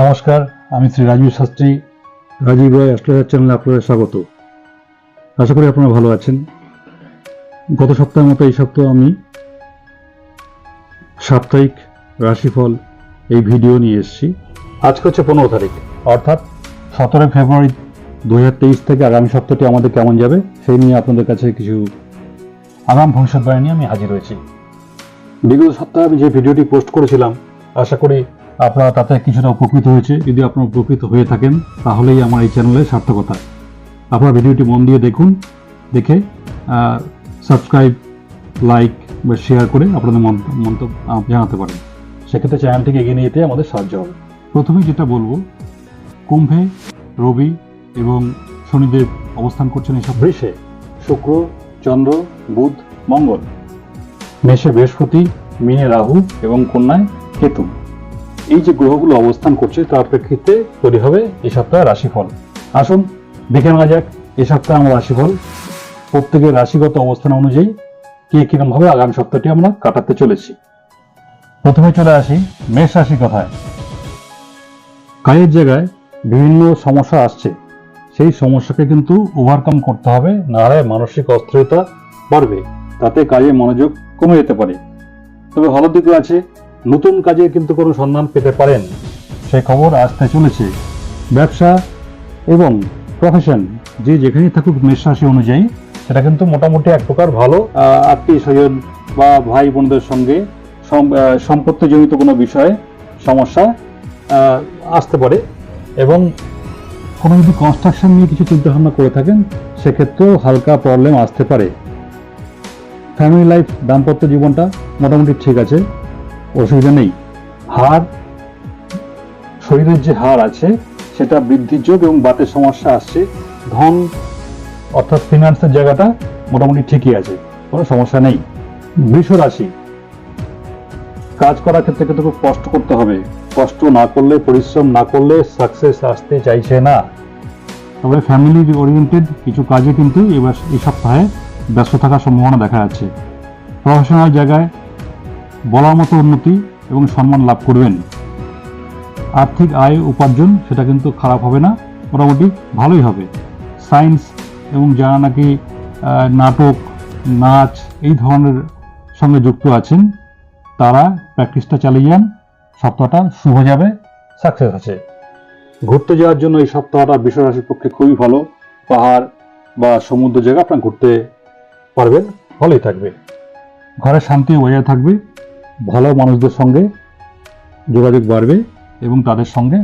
নমস্কার আমি শ্রী রাজীব শাস্ত্রী। রাজীব রয় অ্যাস্ট্রোলজার চ্যানেলে আপনাদের স্বাগত। আশা করি আপনারা ভালো আছেন। গত সপ্তাহের মতো এই সপ্তাহ আমি সাপ্তাহিক রাশিফল এই ভিডিও নিয়ে এসেছি। আজকে হচ্ছে পনেরো তারিখ অর্থাৎ সতেরোই ফেব্রুয়ারি দু হাজার তেইশ থেকে আগামী সপ্তাহটি আমাদের কেমন যাবে সেই নিয়ে আপনাদের কাছে কিছু আগাম ভবিষ্যৎবাণী নিয়ে আমি হাজির হয়েছি। বিগত সপ্তাহে আমি যে ভিডিওটি পোস্ট করেছিলাম আশা করি আপনারা তাতে কিছুটা উপকৃত হয়েছে। যদি আপনারা উপকৃত হয়ে থাকেন তাহলেই আমার এই চ্যানেলের সার্থকতা। আপনারা ভিডিওটি মন দিয়ে দেখুন দেখে সাবস্ক্রাইব লাইক বা শেয়ার করে আপনাদের মন্ত- মন্তব্য জানাতে পারেন। সেক্ষেত্রে চ্যানেলটিকে এগিয়ে নিয়ে যেতে আমাদের সাহায্য হবে। প্রথমেই যেটা বলব কুম্ভে রবি এবং শনিদেব অবস্থান করছেন এসব বৃষে শুক্র চন্দ্র বুধ মঙ্গল। মেষে বৃহস্পতি মিনে রাহু এবং কন্যায় কেতু। এই যে গ্রহগুলো অবস্থান করছে, তার প্রেক্ষিতে তৈরি হবে এই সপ্তাহে রাশিফল। আসুন, দেখে নেওয়া যাক এই সপ্তাহে আমার রাশিফল। প্রত্যেকের রাশিগত অবস্থান অনুযায়ী কে কিরম ভাবে আগামী সপ্তাহটি আমরা কাটাতে চলেছি। প্রথমে চলে আসি মেষ রাশি কথায়। কাজের জায়গায় বিভিন্ন সমস্যা আসছে। সেই সমস্যাকে কিন্তু ওভারকাম করতে হবে, নাহলে মানসিক অস্থিরতা বাড়বে। তাতে কাজে মনোযোগ কমে যেতে পারে। তবে ভালো দিকে আছে নতুন কাজে কিন্তু কোনো সন্ধান পেতে পারেন। সেই খবর আসতে চলেছে। ব্যবসা এবং প্রফেশন যে যেখানেই থাকুক মেষ রাশি অনুযায়ী, সেটা কিন্তু মোটামুটি এক প্রকার ভালো আত্মীয় স্বজন বা ভাই বোনদের সঙ্গে সম্পত্তিজনিত কোনো বিষয়ে সমস্যা আসতে পারে এবং কোনো যদি কনস্ট্রাকশন নিয়ে কিছু চিন্তা ভাবনা করে থাকেন, সেক্ষেত্রেও হালকা প্রবলেম আসতে পারে। ফ্যামিলি লাইফ দাম্পত্য জীবনটা মোটামুটি ঠিক আছে। অসুবিধা নেই। হাড়, শরীরের যে হাড় আছে, সেটা বৃদ্ধির যোগ এবং বাতের সমস্যা আসছে। ধন, অর্থাৎ ফিনান্সের জায়গাটা মোটামুটি ঠিকই আছে, কোনো সমস্যা নেই। বৃষ রাশি, কাজ করার ক্ষেত্রে কিন্তু খুব কষ্ট করতে হবে। কষ্ট না করলে, পরিশ্রম না করলে সাকসেস আসতে চাইছে না। তবে ফ্যামিলি ওরিয়েন্টেড কিছু কাজে কিন্তু এবার এই সপ্তাহে ব্যস্ত থাকার সম্ভাবনা দেখা যাচ্ছে। প্রফেশনাল জায়গায় বলার মতো উন্নতি এবং সম্মান লাভ করবেন। আর্থিক আয় উপার্জন সেটা কিন্তু খারাপ হবে না, মোটামুটি ভালোই হবে। সায়েন্স এবং যারা নাকি নাটক, নাচ এই ধরনের সঙ্গে যুক্ত আছেন, তারা প্র্যাকটিসটা চালিয়ে যান, সপ্তাহটা শুভ যাবে, সাকসেস আছে। ঘুরতে যাওয়ার জন্য এই সপ্তাহটা বিশ্বরাশির পক্ষে খুবই ভালো। পাহাড় বা সমুদ্র জায়গা আপনার ঘুরতে পারবেন, ভালোই থাকবে। ঘরে শান্তি বজায় থাকবে। ভালো মানুষদের সঙ্গে যোগাযোগ বাড়বে এবং তাদের সঙ্গে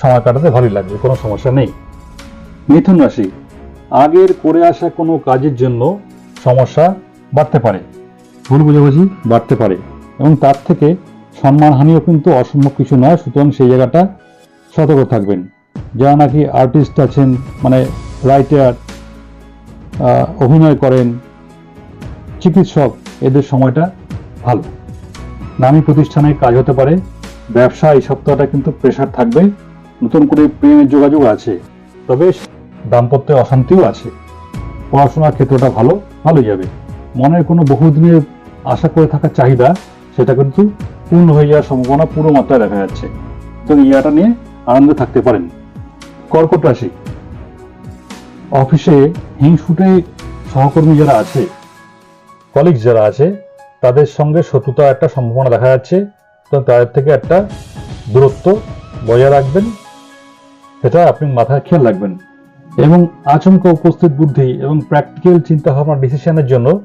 সময় কাটাতে ভালোই লাগবে, কোনো সমস্যা নেই। মিথুন রাশি, আগের করে আসা কোনো কাজের জন্য সমস্যা বাড়তে পারে। ভুল বুঝাবুঝি বাড়তে পারে এবং তার থেকে সম্মানহানিও কিন্তু অসম্ভব কিছু নয়, সুতরাং সেই জায়গাটা সতর্ক থাকবেন। যারা নাকি আর্টিস্ট আছেন মানে রাইটার অভিনয় করেন, চিকিৎসক, এদের সময়টা ভালো। নামী প্রতিষ্ঠানে কাজ হতে পারে। ব্যবসা এই সপ্তাহটা কিন্তু প্রেশার থাকবে। নতুন করে প্রেমের যোগাযোগ আছে। তবে দাম্পত্যে অশান্তিও আছে। পড়াশোনার ক্ষেত্রটা ভালো ভালো যাবে। মনের কোনো বহুদিনের আশা করে থাকা চাহিদা, সেটা কিন্তু পূর্ণ হয়ে যাওয়ার সম্ভাবনা পুরো মাত্রায় দেখা যাচ্ছে। তো ইয়াটা নিয়ে আনন্দে থাকতে পারেন। কর্কট রাশি। অফিসে হিংসুটে সহকর্মী যারা আছে কলিগস যারা আছে তাদের সঙ্গে শত্রুতা একটা সম্ভাবনা দেখা যাচ্ছে। তো তাদের থেকে একটা দূরত্ব বজায় রাখবেন। সেটা আপনি মাথায় খেয়াল রাখবেন। এবং আচমকা উপস্থিত বুদ্ধি এবং প্র্যাকটিক্যাল চিন্তা ভাবনা ডিসিশনের জন্য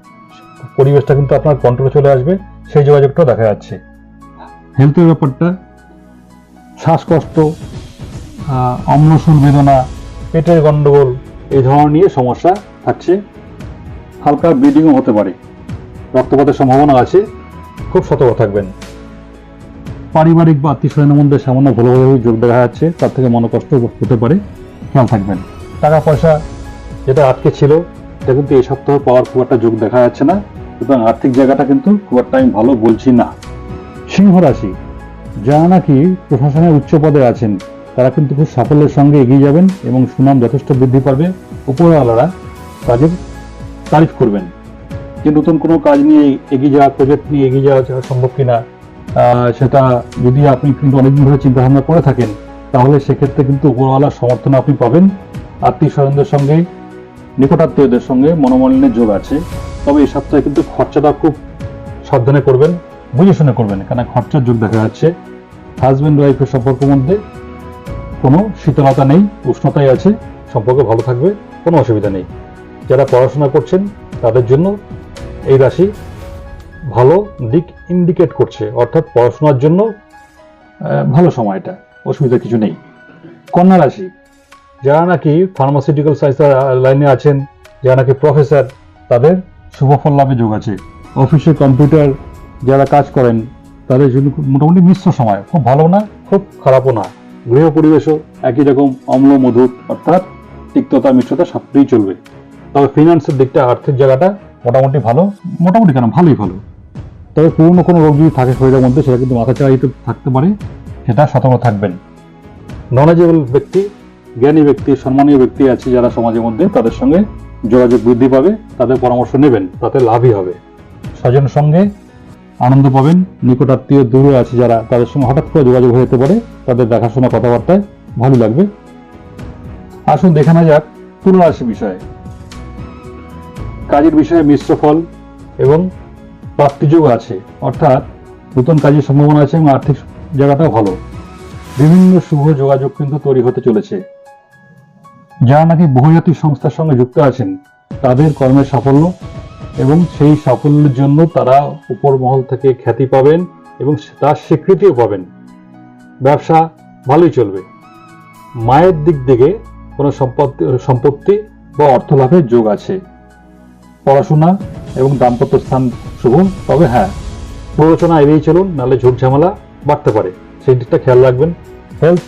পরিবেশটা কিন্তু আপনার কন্ট্রোলে চলে আসবে। সেই যোগাযোগটাও দেখা যাচ্ছে। হেলথের ব্যাপারটা, শ্বাসকষ্ট অম্লসুল বেদনা, পেটের গন্ডগোল, এই ধরনের নিয়ে সমস্যা থাকছে। হালকা ব্লিডিংও হতে পারে। রক্তপাতের সম্ভাবনা আছে। খুব সতর্ক থাকবেন। পারিবারিক বা আত্মীয় স্বজনের মধ্যে সামান্য ভুলভাবে যোগ দেখা যাচ্ছে, তার থেকে মনোকষ্ট হতে পারে। খেয়াল থাকবেন। টাকা পয়সা যেটা আটকে ছিল, এটা কিন্তু এই সপ্তাহ পাওয়ার খুব একটা যোগ দেখা যাচ্ছে না সুতরাং আর্থিক জায়গাটা কিন্তু খুব একটা আমি ভালো বলছি না। সিংহ রাশি, যারা নাকি প্রশাসনের উচ্চ পদে আছেন, তারা কিন্তু খুব সাফল্যের সঙ্গে এগিয়ে যাবেন এবং সুনাম যথেষ্ট বৃদ্ধি পাবে। উপরওয়ালারা কাজের তারিফ করবেন। যে নতুন কোনো কাজ নিয়ে এগিয়ে যাওয়া প্রজেক্ট নিয়ে এগিয়ে যাওয়া সম্ভব কিনা সেটা যদি আপনি কিন্তু অনেকদিন ধরে চিন্তা ভাবনা করে থাকেন, তাহলে সেক্ষেত্রে কিন্তু উপরওয়ালার সমর্থন আপনি পাবেন। আত্মীয় স্বজনদের সঙ্গে, নিকটাত্মীয়দের সঙ্গে মনোমালিন্যের যোগ আছে। তবে এই সপ্তাহে কিন্তু খরচাটা খুব সাবধানে করবেন, বুঝে শুনে করবেন কেন খরচার যোগ দেখা যাচ্ছে। হাজব্যান্ড ওয়াইফের সম্পর্কের মধ্যে কোনো শীতলতা নেই, উষ্ণতাই আছে, সম্পর্ক ভালো থাকবে, কোনো অসুবিধা নেই। যারা পড়াশোনা করছেন, তাদের জন্য এই রাশি ভালো দিক ইন্ডিকেট করছে, অর্থাৎ পড়াশোনার জন্য ভালো সময় এটা, অসুবিধা কিছু নেই। কন্যা রাশি, যারা নাকি ফার্মাসিউটিক্যাল সাইন্স লাইনে আছেন, যারা নাকি প্রফেসর তাদের শুভ ফল লাভে যোগ আছে। অফিসে কম্পিউটার যারা কাজ করেন, তাদের জন্য মোটামুটি মিশ্র সময়, খুব ভালো না, খুব খারাপও না। গৃহ পরিবেশও একই রকম অম্ল, মধুর, অর্থাৎ তিক্ততা মিশ্রতা সবটাই চলবে। তবে ফিনান্সের দিকটা আর্থিক জায়গাটা মোটামুটি ভালো? মোটামুটি কেন? ভালোই ভালো। তবে পুরনো কোনো রোগ যদি থাকে শরীরের মধ্যে, সেটা কিন্তু মাথা চাড়িত থাকতে পারে, সেটা সতর্ক থাকবেন। নলেজেবল ব্যক্তি, জ্ঞানী ব্যক্তি, সম্মানীয় ব্যক্তি আছে যারা সমাজের মধ্যে, তাদের সঙ্গে যোগাযোগ বৃদ্ধি পাবে, তাদের পরামর্শ নেবেন, তাতে লাভই হবে। স্বজন সঙ্গে আনন্দ পাবেন নিকটাত্মীয় দূরে আছে যারা তাদের সঙ্গে হঠাৎ করে যোগাযোগ হয়ে যেতে পারে, তাদের দেখাশোনা কথাবার্তায় ভালো লাগবে। আসুন, দেখে যাক তুলা বিষয়ে। কাজের বিষয়ে মিশ্র ফল এবং প্রাপ্তিযোগ আছে। অর্থাৎ নতুন কাজের সম্ভাবনা আছে এবং আর্থিক জায়গাটাও ভালো। বিভিন্ন শুভ যোগাযোগ কিন্তু তৈরি হতে চলেছে। যারা নাকি বহুজাতিক সংস্থার সঙ্গে যুক্ত আছেন, তাদের কর্মের সাফল্য এবং সেই সাফল্যের জন্য তারা উপর মহল থেকে খ্যাতি পাবেন এবং তার স্বীকৃতিও পাবেন। ব্যবসা ভালোই চলবে। মায়ের দিক থেকে কোনো সম্পত্তি সম্পত্তি বা অর্থ লাভের যোগ আছে। পড়াশোনা এবং দাম্পত্য স্থান শুভ, তবে হ্যাঁ প্ররোচনা এড়িয়ে চলুন, নাহলে ঝুট ঝামেলা বাড়তে পারে। সেই দিকটা খেয়াল রাখবেন। হেলথ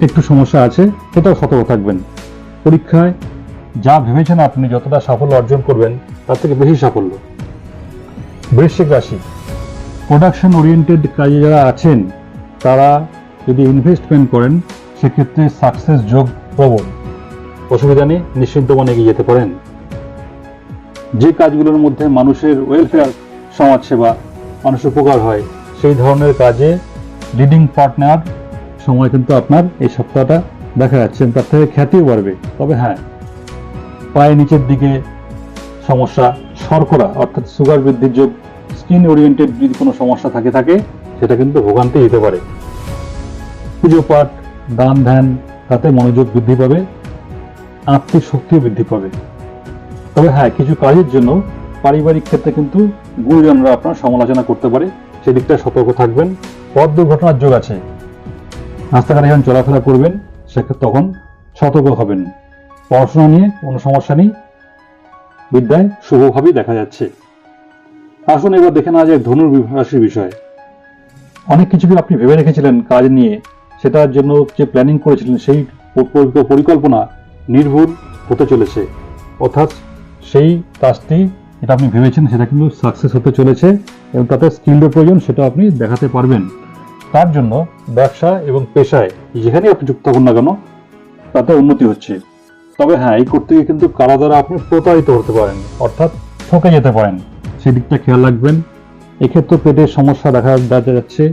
একটু সমস্যা আছে, সেটাও সতর্ক থাকবেন। পরীক্ষায় যা ভেবেছেন আপনি, যতটা সাফল্য অর্জন করবেন, তার থেকে বেশি সাফল্য। বৃশ্চিক রাশি প্রোডাকশন ওরিয়েন্টেড কাজে যারা আছেন, তারা যদি ইনভেস্টমেন্ট করেন, সেক্ষেত্রে সাকসেস যোগ প্রবল। অসুবিধা নেই, নিশ্চিন্ত মনে এগিয়ে যেতে পারেন। যে কাজগুলোর মধ্যে মানুষের ওয়েলফেয়ার সমাজ সেবা মানুষের উপকার হয়, সেই ধরনের কাজে লিডিং পার্টনার সময় কিন্তু আপনার এই সপ্তাহটা দেখা যাচ্ছে। তার থেকে খ্যাতিও বাড়বে। তবে হ্যাঁ পায়ের নিচের দিকে সমস্যা, শর্করা অর্থাৎ সুগার বৃদ্ধির যোগ স্কিন ওরিয়েন্টেড যদি কোনো সমস্যা থাকে থাকে, সেটা কিন্তু ভোগান্তি দিতে পারে। পুজো পাঠ, দান ধ্যান, তাতে মনোযোগ বৃদ্ধি পাবে আত্মিক শক্তিও বৃদ্ধি পাবে। তবে হ্যাঁ কিছু কাজের জন্য পারিবারিক ক্ষেত্রে কিন্তু গুরুজনরা আপনার সমালোচনা করতে পারে, সেদিকটা সতর্ক থাকবেন। পথ দুর্ঘটনার যোগ আছে। রাস্তাঘাটে যখন চলাফেরা করবেন, সেক্ষেত্রে তখন সতর্ক হবেন। পড়াশোনা নিয়ে কোনো সমস্যা নেই। বিদ্যায় শুভভাবেই দেখা যাচ্ছে। আসুন এবার দেখে নেওয়া যায় ধনুর রাশির বিষয়ে। অনেক কিছু আপনি ভেবে রেখেছিলেন কাজ নিয়ে। সেটার জন্য যে প্ল্যানিং করেছিলেন, সেই পরিকল্পনা নির্ভুল হতে চলেছে। অর্থাৎ সেই কাজটি যেটা আপনি ভেবেছেন, সেটা কিন্তু সাকসেস হতে চলেছে এবং তাতে স্কিলের প্রয়োজন সেটা আপনি দেখাতে পারবেন। তার জন্য ব্যবসা এবং পেশায় যেখানেই আপনি যুক্ত থাকুন না কেন, তাতে উন্নতি হচ্ছে। তবে হ্যাঁ এই করতে গিয়ে কিন্তু কারা দ্বারা আপনি প্রতারিত হতে পারেন, অর্থাৎ ঠকে যেতে পারেন। সেই দিকটা খেয়াল রাখবেন। এক্ষেত্রে পেটের সমস্যা দেখা দেখা যাচ্ছে।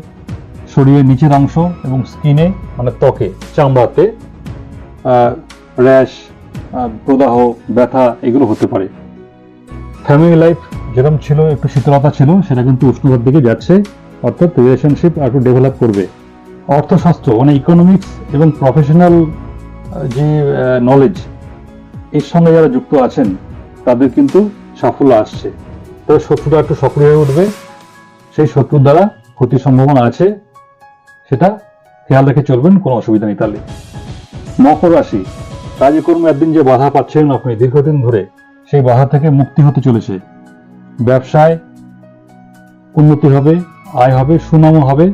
শরীরের নিচের অংশ এবং স্কিনে মানে ত্বকে, চামড়াতে র্যাশ প্রদাহ, ব্যথা, এগুলো হতে পারে। ফ্যামিলি লাইফ যেরকম ছিল, একটু শীতলতা ছিল, সেটা কিন্তু উষ্ণতার দিকে যাচ্ছে। অর্থাৎ রিলেশনশিপ একটু ডেভেলপ করবে। অর্থশাস্ত্র মানে ইকোনমিক্স এবং প্রফেশনাল যে নলেজ এর সঙ্গে যারা যুক্ত আছেন, তাদের কিন্তু সাফল্য আসছে। তবে শত্রুটা একটু সক্রিয় হয়ে উঠবে। সেই শত্রুর দ্বারা ক্ষতির সম্ভাবনা আছে। সেটা খেয়াল রেখে চলবেন, কোনো অসুবিধা নেই তাহলে। মকর রাশি কাজে কর্মে একদিন যে বাধা পাচ্ছেন আপনি দীর্ঘদিন ধরে, সেই বাধা থেকে মুক্তি হতে চলেছে। ব্যবসায় উন্নতি হবে, আয় হবে, সুনামও হবে,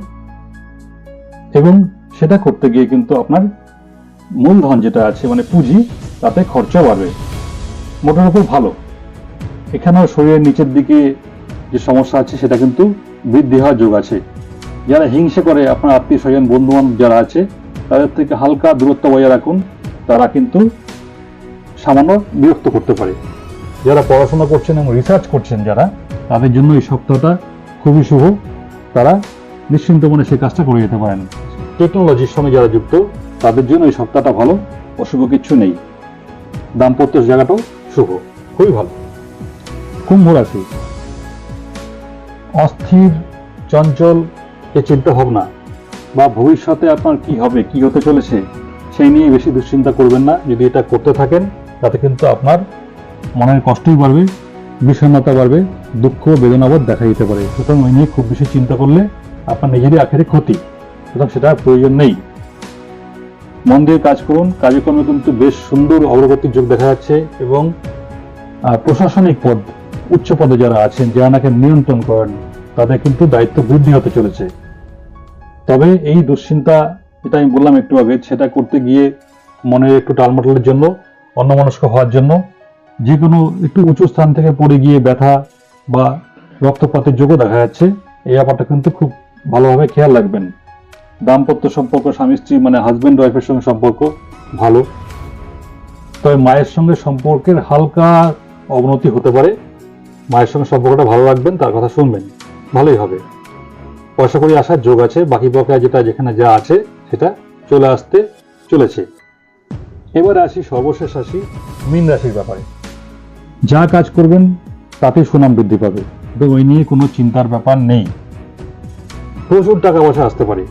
এবং সেটা করতে গিয়ে কিন্তু আপনার মূলধন যেটা আছে মানে পুঁজি, তাতে খরচা বাড়বে। মোটার উপর ভালো। এখানেও শরীরের নিচের দিকে যে সমস্যা আছে, সেটা কিন্তু বৃদ্ধি হওয়ার যোগ আছে। যারা হিংসে করে, আপনার আত্মীয় স্বজন বন্ধু বান্ধব যারা আছে, তাদের থেকে হালকা দূরত্ব বজায় রাখুন। তারা কিন্তু সামান্য বিরক্ত করতে পারে। যারা পড়াশোনা করছেন এবং রিসার্চ করছেন যারা, তাদের জন্য এই সপ্তাহটা খুবই শুভ। তারা নিশ্চিন্ত মনে সেই কাজটা করে যেতে পারেন। টেকনোলজির সঙ্গে যারা যুক্ত, তাদের জন্য এই সপ্তাহটা ভালো, অশুভ কিচ্ছু নেই। দাম্পত্য জায়গাটাও শুভ, খুবই ভালো। কুম্ভ রাশি। অস্থির, চঞ্চল, এ চিন্তা ভাবনা। বা ভবিষ্যতে আপনার কি হবে, কি হতে চলেছে? সেই নিয়ে বেশি দুশ্চিন্তা করবেন না। যদি এটা করতে থাকেন, তাতে কিন্তু আপনার মনের কষ্টই বাড়বে, বিষণ্ণতা বাড়বে, দুঃখ, বেদনাবোধ দেখা দিতে পারে। সুতরাং ওই নিয়ে খুব বেশি চিন্তা করলে আপনার নিজেরই আখেরে ক্ষতি। সুতরাং সেটা প্রয়োজন নেই। মন দিয়ে কাজ করুন। কাজকর্মে কিন্তু বেশ সুন্দর অগ্রগতির যোগ দেখা যাচ্ছে এবং প্রশাসনিক পদ, উচ্চ পদে যারা আছেন, যারা নাকি নিয়ন্ত্রণ করেন, তাদের কিন্তু দায়িত্ব বৃদ্ধি হতে চলেছে। তবে এই দুশ্চিন্তা যেটা আমি বললাম একটু আগে, সেটা করতে গিয়ে মনের একটু টালমাটালের জন্য, অন্যমনস্ক হওয়ার জন্য যে কোনো একটু উঁচু স্থান থেকে পড়ে গিয়ে ব্যথা বা রক্তপাতের যোগও দেখা যাচ্ছে, এই ব্যাপারটা কিন্তু খুব ভালোভাবে খেয়াল রাখবেন। দাম্পত্য সম্পর্ক, স্বামী স্ত্রী মানে হাজব্যান্ড ওয়াইফের সঙ্গে সম্পর্ক ভালো। তবে মায়ের সঙ্গে সম্পর্কের হালকা অবনতি হতে পারে। মায়ের সঙ্গে সম্পর্কটা ভালো রাখবেন, তার কথা শুনবেন, ভালোই হবে। পয়সা করি আসার যোগ আছে, বাকি বকেয়া যেটা যেখানে যা আছে সেটা চলে আসতে চলেছে। এবার আসি সর্বশেষ আসি মীন রাশির ব্যাপারে। যা কাজ করবেন, তাতে সুনাম বৃদ্ধি পাবে। তো ওই নিয়ে কোনো চিন্তার ব্যাপার নেই। প্রচুর টাকা পয়সা আসতে পারে।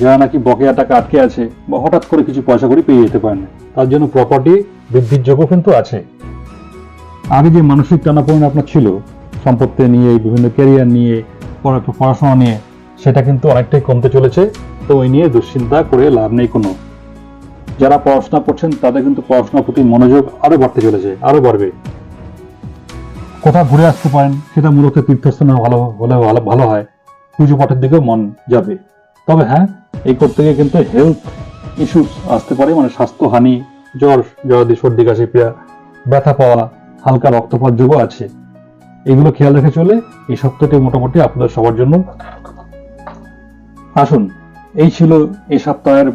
যারা নাকি বকেয়া টাকা আটকে আছে বা হঠাৎ করে কিছু পয়সা করে পেয়ে যেতে পারেন। তার জন্য প্রপার্টি বৃদ্ধির যোগও কিন্তু আছে। আগে যে মানসিক টানাপোড়েন আপনার ছিল, সম্পত্তি নিয়ে, বিভিন্ন ক্যারিয়ার নিয়ে পড়াশোনা নিয়ে, সেটা কিন্তু অনেকটাই কমতে চলেছে। তো ওই নিয়ে দুশ্চিন্তা করে লাভ নেই কোনো। যারা পড়াশোনা করছেন, তাদের কিন্তু পড়াশোনার প্রতি মনোযোগ আরও বাড়তে চলেছে, আরও বাড়বে। কোথাও ঘুরে আসতে পারেন, সেটা মূলত তীর্থস্থানে ভালো হলে ভালো ভালো হয়। পুজো পাঠের দিকেও মন যাবে। তবে হ্যাঁ এই করতে গিয়ে কিন্তু হেলথ ইস্যুস আসতে পারে মানে স্বাস্থ্যহানি, জ্বর জ্বরাদি সর্দি, কাশি পিয়া ব্যথা পাওয়া, হালকা রক্তপাত যোগও আছে। এগুলো খেয়াল রেখে চলে এই সপ্তাহটি মোটামুটি আপনাদের সবার জন্য। আসুন এই ছিল এই সপ্তাহের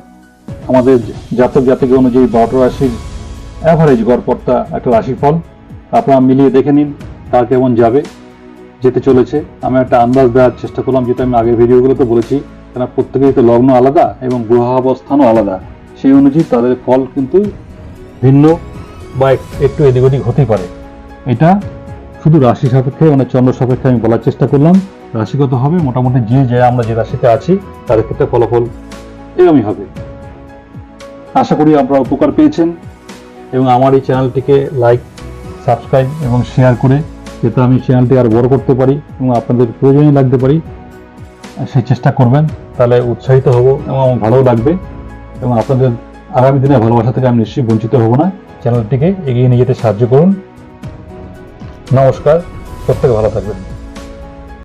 আমাদের জাতক জাতিকে অনুযায়ী বারোটা রাশির অ্যাভারেজ গড়পড়তা একটা রাশিফল। আপনারা মিলিয়ে দেখে নিন কার কেমন যাবে, যেতে চলেছে। আমি একটা আন্দাজ দেওয়ার চেষ্টা করলাম যেটা আমি আগের ভিডিওগুলোতে বলেছি কেন প্রত্যেকেরই তো লগ্ন আলাদা এবং গ্রহাবস্থানও আলাদা। সেই অনুযায়ী তাদের ফল কিন্তু ভিন্ন বা একটু এদিক ওদিক হতেই পারে। এটা শুধু রাশি সাপেক্ষে মানে চন্দ্র সাপেক্ষে আমি বলার চেষ্টা করলাম। রাশিগত হবে, মোটামুটি যে যে আমরা যে রাশিতে আছি, তাদের ক্ষেত্রে ফলাফল এরকমই হবে। আশা করি আপনারা উপকার পেয়েছেন এবং আমার এই চ্যানেলটিকে লাইক সাবস্ক্রাইব এবং শেয়ার করে যাতে আমি চ্যানেলটি আর বড় করতে পারি এবং আপনাদের প্রয়োজনীয় লাগতে পারি, সেই চেষ্টা করবেন। তাহলে উৎসাহিত হব এবং আমার ভালোও লাগবে এবং আপনাদের আগামী দিনে ভালোবাসা থেকে আমি নিশ্চয়ই বঞ্চিত হব না। চ্যানেলটিকে এগিয়ে নিয়ে যেতে সাহায্য করুন। নমস্কার, প্রত্যেকে ভালো থাকবেন।